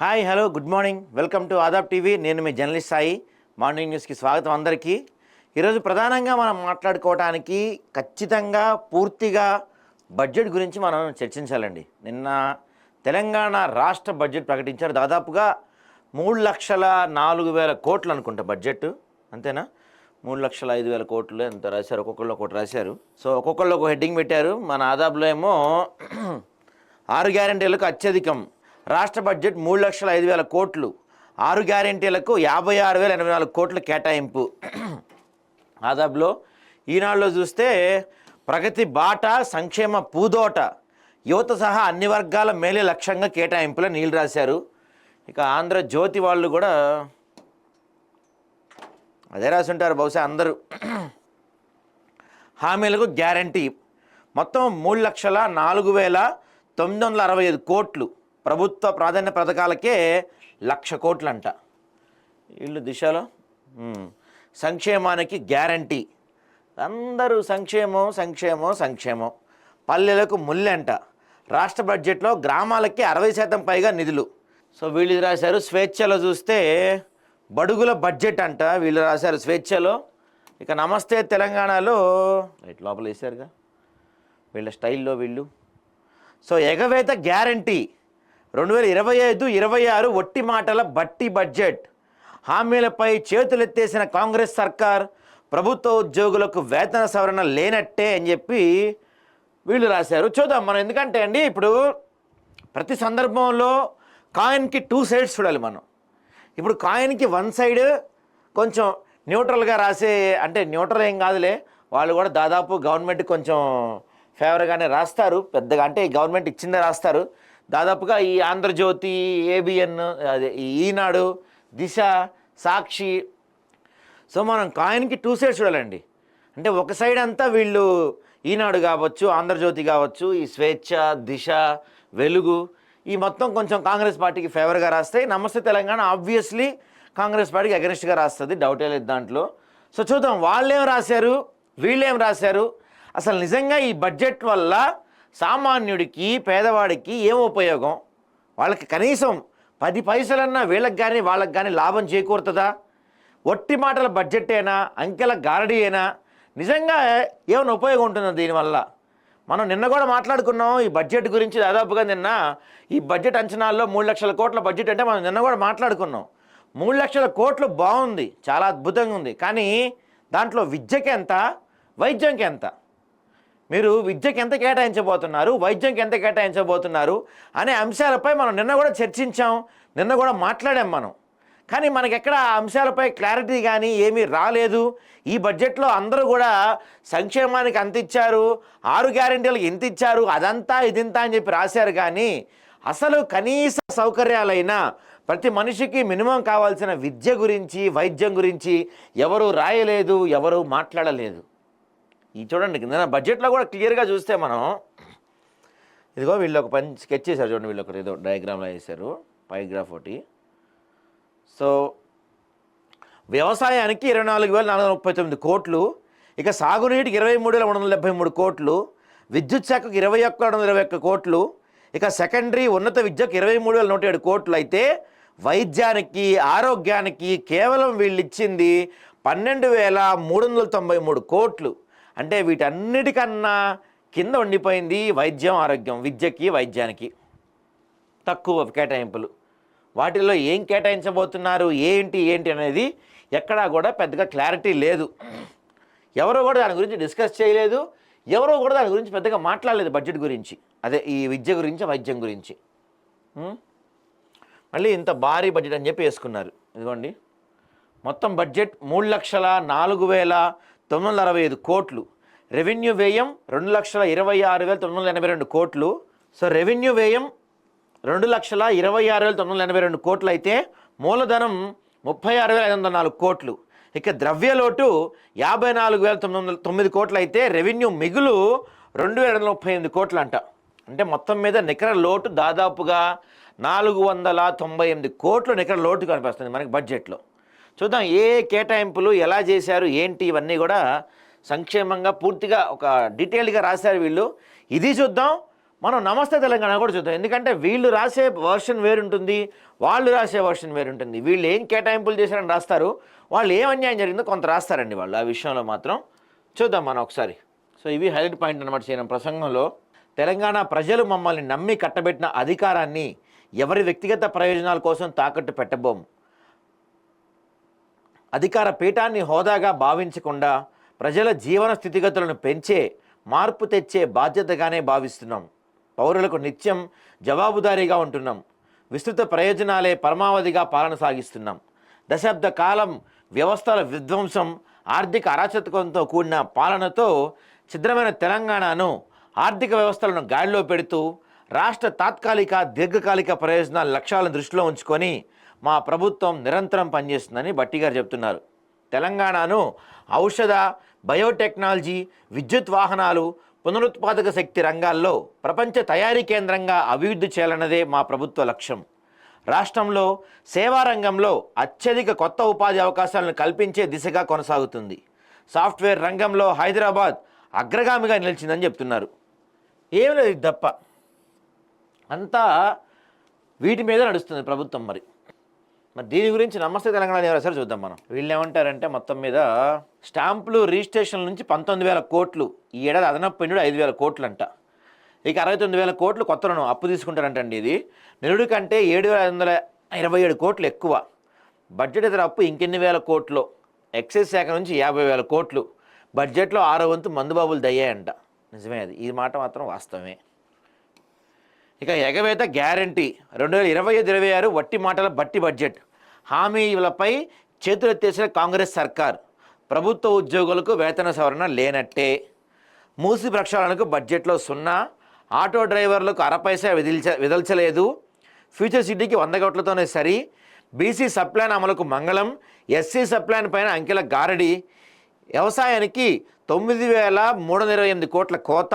Hi hello good morning. Welcome to Aadab TV. నేను మీ journalist Sai. Morning న్యూస్కి స్వాగతం అందరికీ. ఈరోజు ప్రధానంగా మనం మాట్లాడుకోవడానికి ఖచ్చితంగా పూర్తిగా బడ్జెట్ గురించి మనం చర్చించాలండి. నిన్న తెలంగాణ రాష్ట్ర బడ్జెట్ ప్రకటించారు. దాదాపుగా మూడు లక్షల నాలుగు వేల కోట్లు అనుకుంటా బడ్జెట్ అంతేనా? మూడు లక్షల ఐదు వేల కోట్లు ఎంత రాశారు? ఒక్కొక్కళ్ళు ఒకటి రాశారు. సో ఒక్కొక్కళ్ళు ఒక హెడ్డింగ్ పెట్టారు. మన ఆదాబ్లో ఏమో ఆరు గ్యారెంటీలకు అత్యధికం. రాష్ట్ర బడ్జెట్ మూడు లక్షల ఐదు వేల కోట్లు. ఆరు గ్యారెంటీలకు యాభై ఆరు వేల ఎనభై నాలుగు కోట్ల కేటాయింపు. ఆదాబ్లో ఈనాడులో చూస్తే ప్రగతి బాట సంక్షేమ పూదోట. యువత సహా అన్ని వర్గాల మేలే లక్ష్యంగా కేటాయింపులో నీళ్ళు రాశారు. ఇక ఆంధ్ర జ్యోతి వాళ్ళు కూడా అదే రాసి ఉంటారు బహుశా అందరూ. హామీలకు గ్యారంటీ. మొత్తం మూడు లక్షల నాలుగు వేల తొమ్మిది వందల అరవై ఐదు కోట్లు. ప్రభుత్వ ప్రాధాన్య పథకాలకే లక్ష కోట్లు అంట వీళ్ళు దిశలో సంక్షేమానికి గ్యారంటీ. అందరూ సంక్షేమం సంక్షేమం సంక్షేమం. పల్లెలకు ముల్లెంట. రాష్ట్ర బడ్జెట్లో గ్రామాలకి అరవై శాతం పైగా నిధులు. సో వీళ్ళు రాశారు స్వేచ్ఛలో చూస్తే బడుగుల బడ్జెట్ అంట వీళ్ళు రాశారు స్వేచ్ఛలో. ఇక నమస్తే తెలంగాణలో ఇటు లోపల వేశారుగా వీళ్ళ స్టైల్లో వీళ్ళు. సో ఎగవేత గ్యారంటీ. రెండు వేల ఇరవై ఐదు ఇరవై ఆరు ఒట్టి మాటల బట్టి బడ్జెట్. హామీలపై చేతులెత్తేసిన కాంగ్రెస్ సర్కార్ ప్రభుత్వ ఉద్యోగులకు వేతన సవరణ లేనట్టే అని చెప్పి వీళ్ళు రాశారు. చూద్దాం మనం ఎందుకంటే అండి ఇప్పుడు ప్రతి సందర్భంలో కాయిన్కి టూ సైడ్స్ చూడాలి మనం. ఇప్పుడు కాయిన్కి వన్ సైడ్ కొంచెం న్యూట్రల్గా రాసే అంటే న్యూట్రల్ ఏం కాదులే వాళ్ళు కూడా దాదాపు గవర్నమెంట్ కొంచెం ఫేవర్గానే రాస్తారు. పెద్దగా అంటే ఈ గవర్నమెంట్ ఇచ్చిందే రాస్తారు. దాదాపుగా ఈ ఆంధ్రజ్యోతి ఏబిఎన్ అదే ఈనాడు దిశ సాక్షి. సో మనం కాయిన్కి టూ సైడ్స్ చూడాలండి. అంటే ఒక సైడ్ అంతా వీళ్ళు ఈనాడు కావచ్చు ఆంధ్రజ్యోతి కావచ్చు ఈ స్వేచ్ఛ దిశ వెలుగు ఈ మొత్తం కొంచెం కాంగ్రెస్ పార్టీకి ఫేవర్గా రాస్తాయి. నమస్తే తెలంగాణ ఆబ్వియస్లీ కాంగ్రెస్ పార్టీకి అగెనిస్ట్గా రాస్తుంది డౌటే లేదు దాంట్లో. సో చూద్దాం వాళ్ళేం రాశారు వీళ్ళేం రాశారు? అసలు నిజంగా ఈ బడ్జెట్ వల్ల సామాన్యుడికి పేదవాడికి ఏం ఉపయోగం? వాళ్ళకి కనీసం పది పైసలన్నా వీళ్ళకి కానీ వాళ్ళకి కానీ లాభం చేకూరుతుందా? ఒట్టి మాటల బడ్జెట్టేనా? అంకెల గారడీయేనా? నిజంగా ఏమైనా ఉపయోగం ఉంటుందా దీనివల్ల? మనం నిన్న కూడా మాట్లాడుకున్నాం ఈ బడ్జెట్ గురించి దాదాపుగా నిన్న ఈ బడ్జెట్ అంచనాల్లో మూడు లక్షల కోట్ల బడ్జెట్ అంటే మనం నిన్న కూడా మాట్లాడుకున్నాం. మూడు లక్షల కోట్లు బాగుంది చాలా అద్భుతంగా ఉంది. కానీ దాంట్లో విద్యకి ఎంత వైద్యంకి ఎంత మీరు విద్యకి ఎంత కేటాయించబోతున్నారు వైద్యంకి ఎంత కేటాయించబోతున్నారు అనే అంశాలపై మనం నిన్న కూడా చర్చించాం నిన్న కూడా మాట్లాడాం మనం. కానీ మనకి ఎక్కడ ఆ అంశాలపై క్లారిటీ కానీ ఏమీ రాలేదు. ఈ బడ్జెట్లో అందరూ కూడా సంక్షేమానికి అంత ఇచ్చారు ఆరు గ్యారెంటీలకు ఇంత ఇచ్చారు అదంతా ఇదింతా అని చెప్పి రాశారు కానీ అసలు కనీస సౌకర్యాలైన ప్రతి మనిషికి మినిమం కావాల్సిన విద్య గురించి వైద్యం గురించి ఎవరు రాయలేదు ఎవరు మాట్లాడలేదు. ఈ చూడండి కింద బడ్జెట్లో కూడా క్లియర్గా చూస్తే మనం ఇదిగో వీళ్ళు ఒక పని స్కెచ్ చేశారు చూడండి వీళ్ళు ఒకటి ఏదో డయాగ్రామ్లో వేశారు పైగ్రాఫ్ ఒకటి. సో వ్యవసాయానికి ఇరవై నాలుగు వేల నాలుగు వందల ముప్పై తొమ్మిది కోట్లు ఇక సాగునీటికి ఇరవై మూడు వేల మూడు వందల డెబ్బై మూడు కోట్లు విద్యుత్ శాఖకు ఇరవై ఒక్క రెండు వందల ఇరవై ఒక్క కోట్లు ఇక సెకండరీ ఉన్నత విద్యకు ఇరవై మూడు వేల నూట ఏడు కోట్లు అయితే వైద్యానికి ఆరోగ్యానికి కేవలం వీళ్ళు ఇచ్చింది పన్నెండు వేల మూడు వందల తొంభై మూడు కోట్లు. అంటే వీటన్నిటికన్నా కింద ఉండిపోయింది వైద్యం ఆరోగ్యం విద్యకి వైద్యానికి. తక్కువ కేటాయింపులు. వాటిల్లో ఏం కేటాయించబోతున్నారు ఏంటి ఏంటి అనేది ఎక్కడా కూడా పెద్దగా క్లారిటీ లేదు. ఎవరో కూడా దాని గురించి డిస్కస్ చేయలేదు ఎవరో కూడా దాని గురించి పెద్దగా మాట్లాడలేదు బడ్జెట్ గురించి. అదే ఈ విద్య గురించి వైద్యం గురించి. మళ్ళీ ఇంత భారీ బడ్జెట్ అని చెప్పి వేసుకున్నారు. ఇదిగోండి. మొత్తం బడ్జెట్ మూడు లక్షల నాలుగు వేల తొమ్మిది వందల అరవై ఐదు కోట్లు. రెవెన్యూ వ్యయం రెండు లక్షల ఇరవై ఆరు వేల తొమ్మిది వందల ఎనభై రెండు కోట్లు. సో రెవెన్యూ వ్యయం రెండు లక్షల ఇరవై ఆరు వేల తొమ్మిది వందల ఎనభై రెండు కోట్లు అయితే మూలధనం ముప్పై ఆరు వేల ఐదు వందల నాలుగు కోట్లు. ఇక ద్రవ్యలోటు యాభై నాలుగు వేల తొమ్మిది వందల తొమ్మిది కోట్లు అయితే రెవెన్యూ మిగులు రెండు వేల వందల ముప్పై ఎనిమిది కోట్లు అంట అంటే మొత్తం మీద నికర లోటు దాదాపుగా నాలుగు వందల తొంభై ఎనిమిది కోట్లు నికర లోటు కనిపిస్తుంది మనకి బడ్జెట్లో. చూద్దాం ఏ కేటాయింపులు ఎలా చేశారు ఏంటి ఇవన్నీ కూడా సంక్షేమంగా పూర్తిగా ఒక డీటెయిల్గా రాశారు వీళ్ళు. ఇది చూద్దాం. మనం నమస్తే తెలంగాణ కూడా చూద్దాం. ఎందుకంటే వీళ్ళు రాసే వర్షన్ వేరుంటుంది వాళ్ళు రాసే వర్షన్ వేరుంటుంది. వీళ్ళు ఏం కేటాయింపులు చేశారని రాస్తారు వాళ్ళు ఏం అన్యాయం జరిగిందో కొంత రాస్తారండి వాళ్ళు. ఆ విషయంలో మాత్రం చూద్దాం మనం ఒకసారి. సో ఇవి హైలైట్ పాయింట్ అనమాట చేయడం ప్రసంగంలో తెలంగాణ ప్రజలు మమ్మల్ని నమ్మి కట్టబెట్టిన అధికారాన్ని ఎవరి వ్యక్తిగత ప్రయోజనాల కోసం తాకట్టు పెట్టబోము? అధికార పీఠాన్ని హోదాగా భావించకుండా ప్రజల జీవన స్థితిగతులను పెంచే మార్పు తెచ్చే బాధ్యతగానే భావిస్తున్నాం. పౌరులకు నిత్యం జవాబుదారీగా ఉంటున్నాం. విస్తృత ప్రయోజనాలే పరమావధిగా పాలన సాగిస్తున్నాం. దశాబ్ద కాలం వ్యవస్థల విధ్వంసం ఆర్థిక అరాచకంతో కూడిన పాలనతో ఛిద్రమైన తెలంగాణను ఆర్థిక వ్యవస్థలను గాడిలో పెడుతూ రాష్ట్ర తాత్కాలిక దీర్ఘకాలిక ప్రయోజనాల లక్ష్యాలను దృష్టిలో ఉంచుకొని మా ప్రభుత్వం నిరంతరం పనిచేస్తుందని బట్టి గారు చెప్తున్నారు. తెలంగాణను ఔషధ బయోటెక్నాలజీ విద్యుత్ వాహనాలు పునరుత్పాదక శక్తి రంగాల్లో ప్రపంచ తయారీ కేంద్రంగా అభివృద్ధి చేయాలన్నదే మా ప్రభుత్వ లక్ష్యం. రాష్ట్రంలో సేవా రంగంలో అత్యధిక కొత్త ఉపాధి అవకాశాలను కల్పించే దిశగా కొనసాగుతుంది. సాఫ్ట్వేర్ రంగంలో హైదరాబాద్ అగ్రగామిగా నిలిచిందని చెప్తున్నారు. ఏం లేదు తప్ప. అంతా వీటి మీద నడుస్తుంది ప్రభుత్వం మరి. మరి దీని గురించి నమస్తే తెలంగాణ ఎవరు సరే చూద్దాం మనం. వీళ్ళు ఏమంటారంటే మొత్తం మీద స్టాంపులు రిజిస్ట్రేషన్ నుంచి పంతొమ్మిది వేల కోట్లు ఈ ఏడాది అదనపు పెండుడు ఐదు వేల కోట్లు అంట ఇక అరవై తొమ్మిది వేల కోట్లు కొత్త రుణం అప్పు తీసుకుంటారంటండి ఇది. నిరుడు కంటే ఏడు వేల ఐదు వందల ఇరవై ఏడు కోట్లు ఎక్కువ. బడ్జెట్ ఇతర అప్పు ఇంకెన్ని వేల కోట్లు? ఎక్సైజ్ శాఖ నుంచి యాభై వేల కోట్లు. బడ్జెట్లో ఆరో వంతు మందుబాబులు దయ్యాయంట. నిజమే అది. ఈ మాట మాత్రం వాస్తవమే. ఇక ఎగవేత గ్యారంటీ. రెండు వేల ఇరవై ఐదు ఇరవై ఆరు వట్టి మాటల బట్టి బడ్జెట్. హామీలపై చేతులెత్తేసిన కాంగ్రెస్ సర్కార్ ప్రభుత్వ ఉద్యోగులకు వేతన సవరణ లేనట్టే. మూసి ప్రక్షాళనకు బడ్జెట్లో సున్నా. ఆటో డ్రైవర్లకు అరపైసా విధిల్చ విదల్చలేదు. ఫ్యూచర్ సిటీకి వంద కోట్లతోనే సరి. బీసీ సప్లాన్ అమలుకు మంగళం. ఎస్సీ సప్లాన్ పైన అంకెల గారడి. వ్యవసాయానికి తొమ్మిది వేల మూడు వందల ఇరవై ఎనిమిది కోట్ల కోత.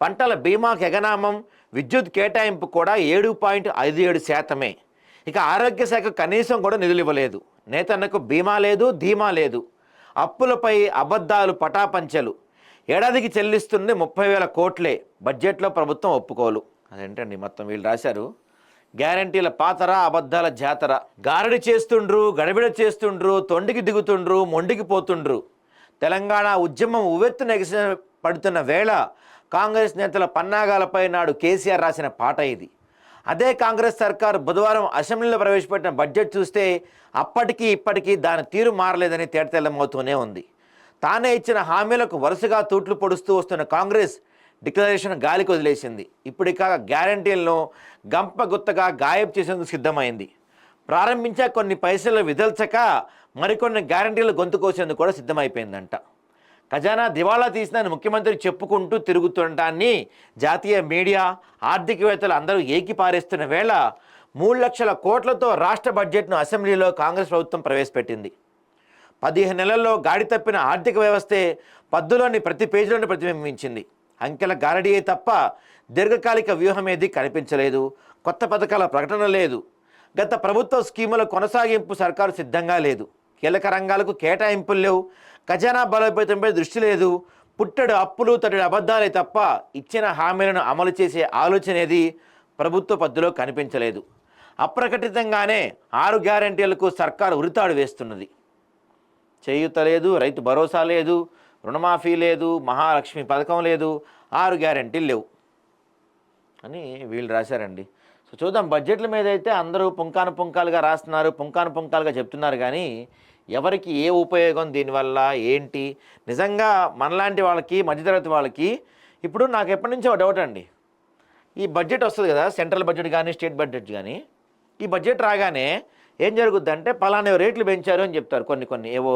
పంటల బీమాకు ఎగనామం విద్యుత్ కేటాయింపు కూడా ఏడు పాయింట్ ఐదు ఏడు శాతమే. ఇక ఆరోగ్య శాఖ కనీసం కూడా నిధులు ఇవ్వలేదు. నేతన్నకు బీమా లేదు ధీమా లేదు. అప్పులపై అబద్ధాలు పటాపంచలు. ఏడాదికి చెల్లిస్తుంది ముప్పై వేల కోట్లే. బడ్జెట్లో ప్రభుత్వం ఒప్పుకోలు. అదేంటండి మొత్తం వీళ్ళు రాశారు? గ్యారంటీల పాతర అబద్ధాల జాతర. గారడి చేస్తుండ్రు గడబిడ చేస్తుండ్రు తొండికి దిగుతుండ్రు మొండికి పోతుండ్రు. తెలంగాణ ఉద్యమం ఉవ్వెత్తున ఎగిసి పడుతున్న వేళ కాంగ్రెస్ నేతల పన్నాగాలపై నాడు కేసీఆర్ రాసిన పాట ఇది. అదే కాంగ్రెస్ సర్కార్ బుధవారం అసెంబ్లీలో ప్రవేశపెట్టిన బడ్జెట్ చూస్తే అప్పటికీ ఇప్పటికీ దాని తీరు మారలేదని తేటతెల్లమవుతూనే ఉంది. తానే ఇచ్చిన హామీలకు వరుసగా తూట్లు పొడుస్తూ వస్తున్న కాంగ్రెస్ డిక్లరేషన్ గాలికి వదిలేసింది. ఇప్పుడిక గ్యారంటీలను గంపగుత్తగా గాయబ్ చేసేందుకు సిద్ధమైంది. ప్రారంభించా కొన్ని పైసలు విదల్చక మరికొన్ని గ్యారంటీలు గొంతు కోసేందుకు కూడా సిద్ధమైపోయిందంట. ఖజానా దివాళా తీసిందని ముఖ్యమంత్రి చెప్పుకుంటూ తిరుగుతుంటాన్ని జాతీయ మీడియా ఆర్థికవేత్తలు అందరూ ఏకిపారేస్తున్న వేళ మూడు లక్షల కోట్లతో రాష్ట్ర బడ్జెట్ను అసెంబ్లీలో కాంగ్రెస్ ప్రభుత్వం ప్రవేశపెట్టింది. పదిహేను నెలల్లో గాడి తప్పిన ఆర్థిక వ్యవస్థే పద్దులోని ప్రతి పేజీలోని ప్రతిబింబించింది. అంకెల గారడియే తప్ప దీర్ఘకాలిక వ్యూహం ఏది కనిపించలేదు. కొత్త పథకాల ప్రకటన లేదు. గత ప్రభుత్వ స్కీముల కొనసాగింపు సర్కారు సిద్ధంగా లేదు. కీలక రంగాలకు కేటాయింపులు లేవు. ఖజానా బలోపేతంపై దృష్టి లేదు. పుట్టడు అప్పులు తటడు అబద్ధాలే తప్ప ఇచ్చిన హామీలను అమలు చేసే ఆలోచనేది ప్రభుత్వ పద్ధతిలో కనిపించలేదు. అప్రకటితంగానే ఆరు గ్యారంటీలకు సర్కారు ఉరితాడు వేస్తున్నది. చేయూత లేదు రైతు భరోసా లేదు రుణమాఫీ లేదు మహాలక్ష్మి పథకం లేదు ఆరు గ్యారంటీలు లేవు. అని వీళ్ళు రాశారండి. సో చూద్దాం బడ్జెట్ల మీద అయితే అందరూ పుంకాను పుంకాలుగా రాస్తున్నారు పుంకాను పుంకాలుగా చెప్తున్నారు కానీ ఎవరికి ఏ ఉపయోగం దీనివల్ల ఏంటి? నిజంగా మనలాంటి వాళ్ళకి మధ్యతరగతి వాళ్ళకి ఇప్పుడు నాకు ఎప్పటి నుంచో డౌట్ అండి. ఈ బడ్జెట్ వస్తుంది కదా సెంట్రల్ బడ్జెట్ కానీ స్టేట్ బడ్జెట్ కానీ ఈ బడ్జెట్ రాగానే ఏం జరుగుద్ది అంటే పలానా రేట్లు పెంచారు అని చెప్తారు కొన్ని కొన్ని. ఏవో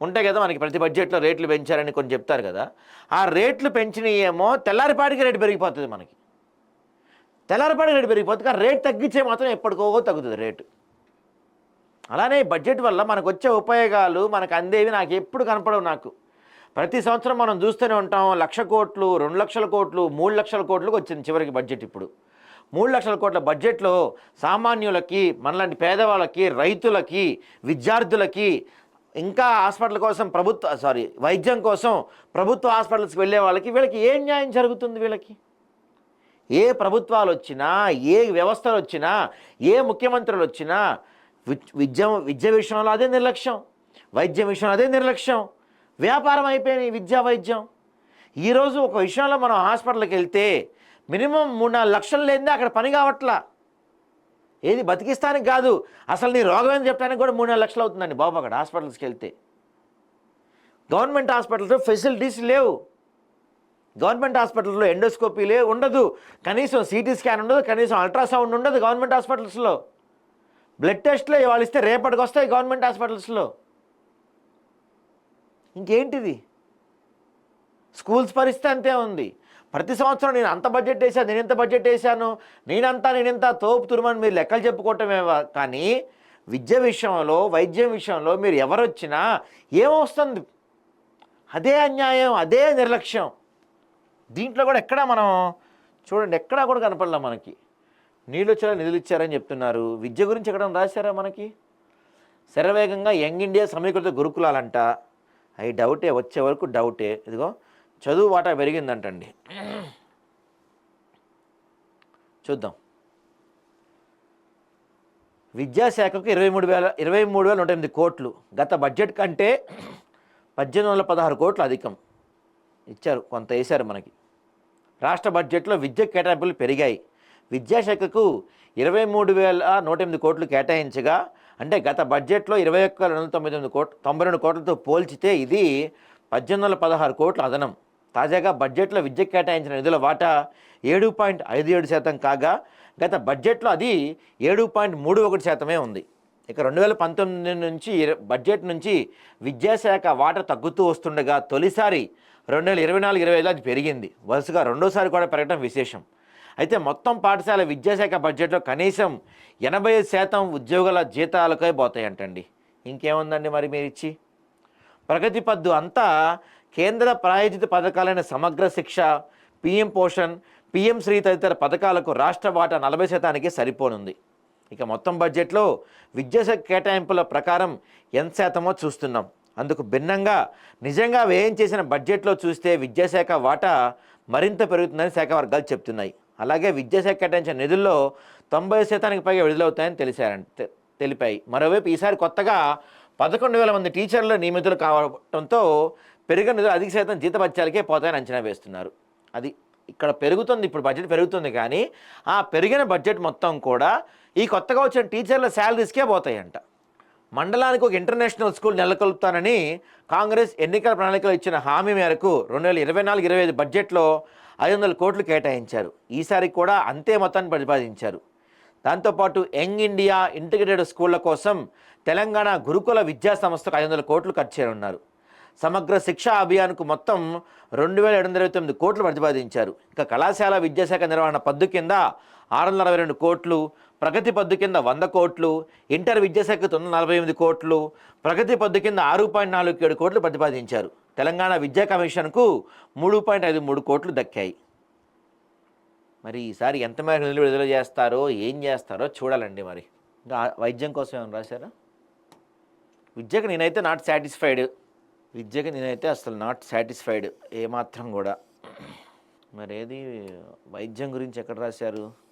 ఉంటాయి కదా మనకి ప్రతి బడ్జెట్లో రేట్లు పెంచారని కొన్ని చెప్తారు కదా. ఆ రేట్లు పెంచినవి ఏమో తెల్లారిపాటికి రేటు పెరిగిపోతుంది మనకి. తెల్లారిపాటికి రేటు పెరిగిపోతుంది కానీ రేట్ తగ్గించే మాత్రం ఎప్పటికోగో తగ్గుతుంది రేటు. అలానే బడ్జెట్ వల్ల మనకు వచ్చే ఉపయోగాలు మనకు అందేవి నాకు ఎప్పుడు కనపడవు నాకు. ప్రతి సంవత్సరం మనం చూస్తూనే ఉంటాం లక్ష కోట్లు రెండు లక్షల కోట్లు మూడు లక్షల కోట్లకు వచ్చింది చివరికి బడ్జెట్ ఇప్పుడు. మూడు లక్షల కోట్ల బడ్జెట్లో సామాన్యులకి మనలాంటి పేదవాళ్ళకి రైతులకి విద్యార్థులకి ఇంకా హాస్పిటల్ కోసం ప్రభుత్వ సారీ వైద్యం కోసం ప్రభుత్వ హాస్పిటల్స్కి వెళ్ళే వాళ్ళకి వీళ్ళకి ఏం న్యాయం జరుగుతుంది వీళ్ళకి? ఏ ప్రభుత్వాలు వచ్చినా ఏ వ్యవస్థలు వచ్చినా ఏ ముఖ్యమంత్రులు వచ్చినా విద్య విద్య విషయంలో అదే నిర్లక్ష్యం. వైద్యం విషయంలో అదే నిర్లక్ష్యం. వ్యాపారం అయిపోయినాయి విద్యా వైద్యం. ఈరోజు ఒక విషయంలో మనం హాస్పిటల్కి వెళ్తే మినిమం మూడు నాలుగు లక్షలు లేనిదే అక్కడ పని కావట్లా. ఏది బతికిస్తానికి కాదు. అసలు నీ రోగం ఏంది చెప్పడానికి కూడా మూడు నాలుగు లక్షలు అవుతుందండి బాబు అక్కడ హాస్పిటల్స్కి వెళ్తే. గవర్నమెంట్ హాస్పిటల్స్లో ఫెసిలిటీస్ లేవు. గవర్నమెంట్ హాస్పిటల్లో ఎండోస్కోపీ లేవు ఉండదు. కనీసం సిటీ స్కాన్ ఉండదు కనీసం అల్ట్రాసౌండ్ ఉండదు గవర్నమెంట్ హాస్పిటల్స్లో. బ్లడ్ టెస్ట్లో ఇవాళ ఇస్తే రేపటికి వస్తాయి గవర్నమెంట్ హాస్పిటల్స్లో ఇంకేంటిది? స్కూల్స్ పరిస్థితి అంతే ఉంది. ప్రతి సంవత్సరం నేను అంత బడ్జెట్ వేసాను నేను ఇంత బడ్జెట్ వేసాను నేనంతా నేనింత తోపు తురుమని మీరు లెక్కలు చెప్పుకోవటమే కానీ విద్య విషయంలో వైద్యం విషయంలో మీరు ఎవరు వచ్చినా ఏమొస్తుంది? అదే అన్యాయం అదే నిర్లక్ష్యం. దీంట్లో కూడా ఎక్కడా మనం చూడండి ఎక్కడా కూడా కనపడలే మనకి. నీళ్ళు వచ్చేలా నిధులు ఇచ్చారని చెప్తున్నారు. విద్య గురించి ఎక్కడ రాశారా మనకి? శరవేగంగా యంగ్ ఇండియా సమీకృత గురుకులాలంట. అవి డౌటే వచ్చే వరకు డౌటే. ఇదిగో చదువు వాటా పెరిగిందంటండి. చూద్దాం. విద్యాశాఖకు ఇరవై మూడు వేల ఇరవై మూడు వేల నూట ఎనిమిది కోట్లు. గత బడ్జెట్ కంటే పద్దెనిమిది వందల పదహారు కోట్లు అధికం. ఇచ్చారు కొంత వేశారు మనకి. రాష్ట్ర బడ్జెట్లో విద్య కేటాయింపులు పెరిగాయి. విద్యాశాఖకు ఇరవై మూడు వేల నూట ఎనిమిది కోట్లు కేటాయించగా అంటే గత బడ్జెట్లో ఇరవై ఒక్క రెండు వందల తొంభై తొమ్మిది కోట్ తొంభై రెండు కోట్లతో పోల్చితే ఇది పద్దెనిమిది వందల పదహారు కోట్ల అదనం. తాజాగా బడ్జెట్లో విద్యకు కేటాయించిన నిధుల వాటా ఏడు పాయింట్ ఐదు ఏడు శాతం కాగా గత బడ్జెట్లో అది ఏడు పాయింట్ మూడు ఒకటి శాతమే ఉంది. ఇక రెండు వేల పంతొమ్మిది నుంచి బడ్జెట్ నుంచి విద్యాశాఖ వాటా తగ్గుతూ వస్తుండగా తొలిసారి రెండు వేల ఇరవై నాలుగు ఇరవై ఐదు అది పెరిగింది. వరుసగా రెండోసారి కూడా పెరగడం విశేషం. అయితే మొత్తం పాఠశాల విద్యాశాఖ బడ్జెట్లో కనీసం ఎనభై శాతం ఉద్యోగుల జీతాలకే పోతాయంటండి. ఇంకేముందండి మరి మీరు ఇచ్చి? ప్రగతి పద్దు అంతా కేంద్ర ప్రాయోజిత పథకాలైన సమగ్ర శిక్ష పిఎం పోషన్ పిఎం శ్రీ తదితర పథకాలకు రాష్ట్ర వాటా నలభై శాతానికి సరిపోనుంది. ఇక మొత్తం బడ్జెట్లో విద్యాశాఖ కేటాయింపుల ప్రకారం ఎంత శాతమో చూస్తున్నాం. అందుకు భిన్నంగా నిజంగా వ్యయం చేసిన బడ్జెట్లో చూస్తే విద్యాశాఖ వాటా మరింత పెరుగుతుందని శాఖ వర్గాలు చెప్తున్నాయి. అలాగే విద్యాశాఖ కేటాయించిన నిధుల్లో తొంభై శాతానికి పైగా విడుదలవుతాయని తెలిసారంట తె- తెలిపాయి. మరోవైపు ఈసారి కొత్తగా పదకొండు వేల మంది టీచర్లు నియమితులు కావడంతో పెరిగిన నిధులు అధిక శాతం జీతభత్యాలకే పోతాయని అంచనా వేస్తున్నారు. అది ఇక్కడ పెరుగుతుంది ఇప్పుడు బడ్జెట్ పెరుగుతుంది కానీ ఆ పెరిగిన బడ్జెట్ మొత్తం కూడా ఈ కొత్తగా వచ్చిన టీచర్ల శాలరీస్కే పోతాయంట. మండలానికి ఒక ఇంటర్నేషనల్ స్కూల్ నెలకొల్పుతానని కాంగ్రెస్ ఎన్నికల ప్రణాళికలో ఇచ్చిన హామీ మేరకు రెండు వేల ఇరవై నాలుగు ఇరవై ఐదు బడ్జెట్లో ఐదు వందల కోట్లు కేటాయించారు. ఈసారి కూడా అంతే మొత్తాన్ని ప్రతిపాదించారు. దాంతోపాటు యంగ్ ఇండియా ఇంటిగ్రేటెడ్ స్కూళ్ళ కోసం తెలంగాణ గురుకుల విద్యా సంస్థకు ఐదు వందల కోట్లు ఖర్చు చేయనున్నారు. సమగ్ర శిక్షా అభియాన్కు మొత్తం రెండు వేల ఏడు వందల ఇరవై తొమ్మిది కోట్లు ప్రతిపాదించారు. ఇక కళాశాల విద్యాశాఖ నిర్వహణ పద్దు కింద ఆరు వందల అరవై రెండు కోట్లు ప్రగతి పద్దు కింద వంద కోట్లు ఇంటర్ విద్యాశాఖ తొమ్మిది నలభై ఎనిమిది కోట్లు ప్రగతి పద్దు కింద ఆరు పాయింట్ నాలుగు ఏడు కోట్లు ప్రతిపాదించారు. తెలంగాణ విద్యా కమిషన్కు మూడు పాయింట్ ఐదు మూడు కోట్లు దక్కాయి. మరి ఈసారి ఎంత మేరకు నిధులు విడుదల చేస్తారో ఏం చేస్తారో చూడాలండి మరి. ఇంకా వైద్యం కోసం ఏమైనా రాశారా? విద్యకు నేనైతే నాట్ సాటిస్ఫైడ్ విద్యకు నేనైతే అసలు నాట్ సాటిస్ఫైడ్ ఏమాత్రం కూడా. మరి ఏది వైద్యం గురించి ఎక్కడ రాశారు?